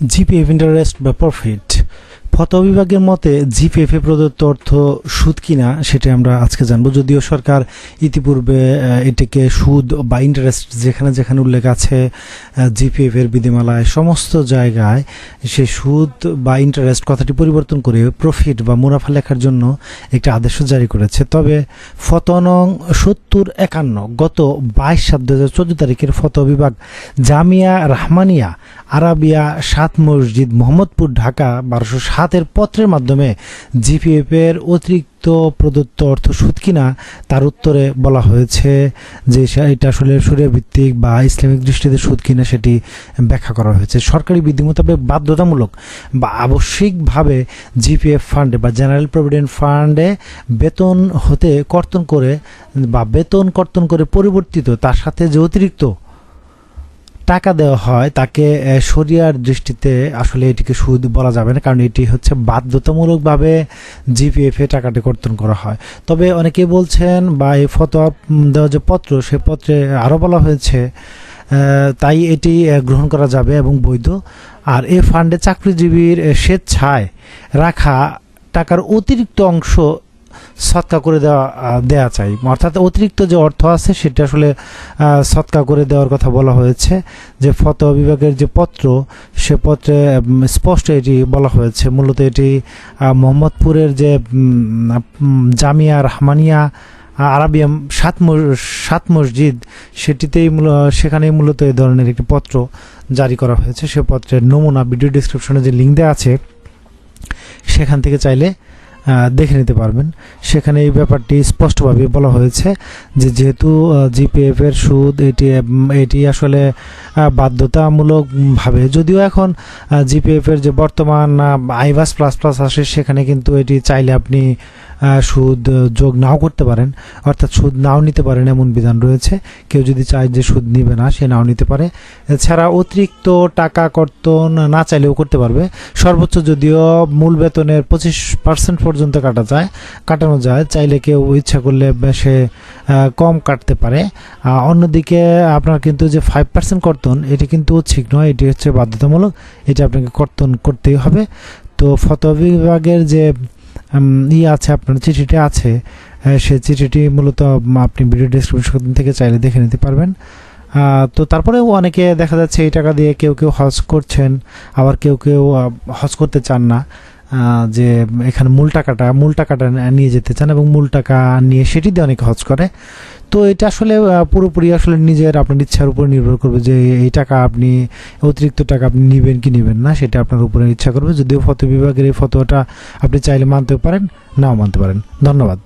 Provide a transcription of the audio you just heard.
GPF interest বা profit ফতোয়া বিভাগের মতে জিপিএফ এ প্রদত্ত অর্থ সুদ কিনা সেটা আমরা আজকে জানব। যদিও সরকার ইতিপূর্বে এটিকে সুদ বা ইন্টারেস্ট যেখানে যেখানে উল্লেখ আছে জিপিএফ এর বিধিমালায় সমস্ত জায়গায় সে সুদ বা ইন্টারেস্ট কথাটি পরিবর্তন করে প্রফিট বা মুনাফা লেখার জন্য একটি আদেশও জারি করেছে। তবে ফতনং সত্তর একান্ন, গত বাইশ সাত দু হাজার চোদ্দ তারিখের ফতোয়া বিভাগ জামিয়া রাহমানিয়া আরাবিয়া সাত মসজিদ মোহাম্মদপুর ঢাকা বারোশো সাতের পত্রের মাধ্যমে জিপিএফ এর অতিরিক্ত প্রদত্ত অর্থ সুদ কিনা তার উত্তরে বলা হয়েছে যে এটা আসলে সরিয়া ভিত্তিক বা ইসলামিক দৃষ্টিতে সুদ কিনা সেটি ব্যাখ্যা করা হয়েছে। সরকারি বিধি মোতাবেক বাধ্যতামূলক বা আবশ্যিকভাবে জিপিএফ ফান্ডে বা জেনারেল প্রভিডেন্ট ফান্ডে বেতন হতে কর্তন করে বা বেতন কর্তন করে পরিবর্তিত তার সাথে যে অতিরিক্ত টাকা দেওয়া হয় তাকে আহ, শরিয়ার দৃষ্টিতে আসলে এটিকে সুদ বলা যাবে না কারণ এটি হচ্ছে বাধ্যতামূলকভাবে জিপিএফ এ টাকাটি কর্তন করা হয়। তবে অনেকে বলছেন বা এই ফতোয়া দেওয়া যে পত্র সে পত্রে আরও বলা হয়েছে তাই এটি গ্রহণ করা যাবে এবং বৈধ। আর এই ফান্ডে চাকরিজীবীর স্বেচ্ছায় রাখা টাকার অতিরিক্ত অংশ সৎকা করে দেওয়া দেওয়া চাই। অর্থাৎ অতিরিক্ত যে অর্থ আছে সেটা আসলে সৎকা করে দেওয়ার কথা বলা হয়েছে। যে ফতোয়া বিভাগের যে পত্র সে পত্রে স্পষ্ট এটি বলা হয়েছে। মূলত এটি মোহাম্মদপুরের যে জামিয়া রহমানিয়া আহ, আরাবিয়া সাত সাত মসজিদ সেটিতেই মূল- সেখানেই মূলত এই ধরনের একটি পত্র জারি করা হয়েছে। সে পত্রের নমুনা ভিডিও ডিসক্রিপশনে যে লিঙ্ক দেওয়া আছে সেখান থেকে চাইলে দেখে নিতে পারবেন। সেখানে এই ব্যাপারটি স্পষ্টভাবে বলা হয়েছে যে যেহেতু জিপিএফ এর সুদ এটি এটি আসলে বাধ্যতামূলকভাবে যদিও এখন জিপিএফ এর যে বর্তমান আইভাস প্লাস প্লাস আসে, সেখানে কিন্তু এটি চাইলে আপনি সুদ যোগ নাও করতে পারেন। অর্থাৎ সুদ নাও নিতে পারেন এমন বিধান রয়েছে। কেউ যদি চায় যে সুদ নিবে না, সে নাও নিতে পারে। এছাড়া অতিরিক্ত টাকা কর্তন না চাইলেও করতে পারবে। সর্বোচ্চ যদিও মূল বেতনের পঁচিশ পার্সেন্ট পর্যন্ত কাটা যায়, কাটানো যায়। চাইলে কেউ ইচ্ছা করলে সে কম কাটতে পারে। অন্যদিকে আপনার কিন্তু যে ফাইভ পার্সেন্ট কর্তন, এটি কিন্তু ঠিক নয়, এটি হচ্ছে বাধ্যতামূলক, এটি আপনাকে কর্তন করতেই হবে। তো ফতোয়া বিভাগের যে ই আছে, আপনার চিঠিটি আছে সে চিঠিটি মূলত আপনি ভিডিও ডিসক্রিপশন থেকে চাইলে দেখে নিতে পারবেন। তো তারপরেও অনেকে দেখা যাচ্ছে, এই টাকা দিয়ে কেউ কেউ হজ করছেন, আবার কেউ কেউ হজ করতে চান না। যে এখানে মূল টাকাটা মূল টাকাটা নিয়ে যেতে চান এবং মূল টাকা নিয়ে সেটি দিয়ে অনেকে হজ করে। তো এটা আসলে পুরোপুরি আসলে নিজের, আপনার ইচ্ছার উপর নির্ভর করবে যে এই টাকা আপনি, অতিরিক্ত টাকা আপনি নেবেন কি নেবেন না, সেটা আপনার উপরে ইচ্ছা করবে। যদিও ফতো বিভাগের এই ফতোয়াটা আপনি চাইলে মানতেও পারেন, নাও মানতে পারেন। ধন্যবাদ।